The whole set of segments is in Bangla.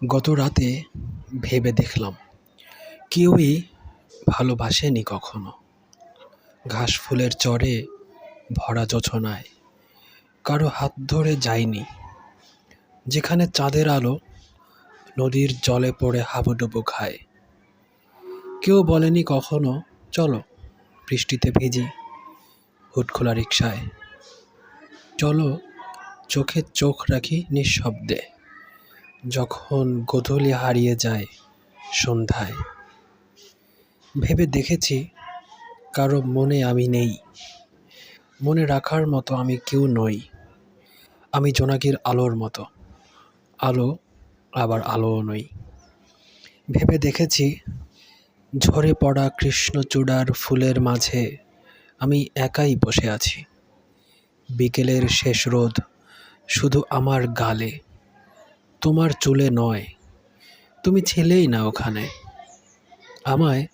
গত রাতে ভেবে দেখলাম, কেউই ভালোবাসেনি কখনো। ঘাস ফুলের চরে ভরা জোছনায় কারও হাত ধরে যায়নি। যেখানে চাঁদের আলো নদীর জলে পড়ে হাবুডুবু খায়। কেউ বলেনি কখনো, চলো বৃষ্টিতে ভিজি হুট খোলা রিক্সায় চলো চোখে চোখ রাখি নিঃশব্দে। যখন গোধূলি হারিয়ে যায় সন্ধ্যায়। ভেবে দেখেছি কারও মনে আমি নেই। মনে রাখার মতো আমি কেউ নই। আমি জোনাকির আলোর মতো। আলো আবার আলোও নই। ভেবে দেখেছি ঝরে পড়া কৃষ্ণচূড়ার ফুলের মাঝে আমি একাই বসে আছি। বিকেলের শেষ রোদ শুধু আমার গালে। তোমার চুলে নয়। তুমি ছিলেই না ওখানে। আমায়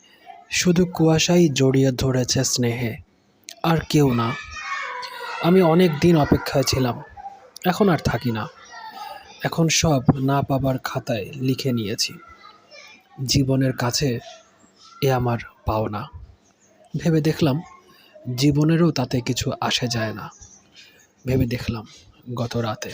শুধু কুয়াশাই জড়িয়ে ধরেছে স্নেহে, আর কেউ না। আমি অনেক দিন অপেক্ষায় ছিলাম, এখন আর থাকি না। এখন সব না পাবার খাতায় লিখে নিয়েছি। জীবনের কাছে এ আমার পাওনা। ভেবে দেখলাম, জীবনেরও তাতে কিছু আসে যায় না। ভেবে দেখলাম, গত রাতে।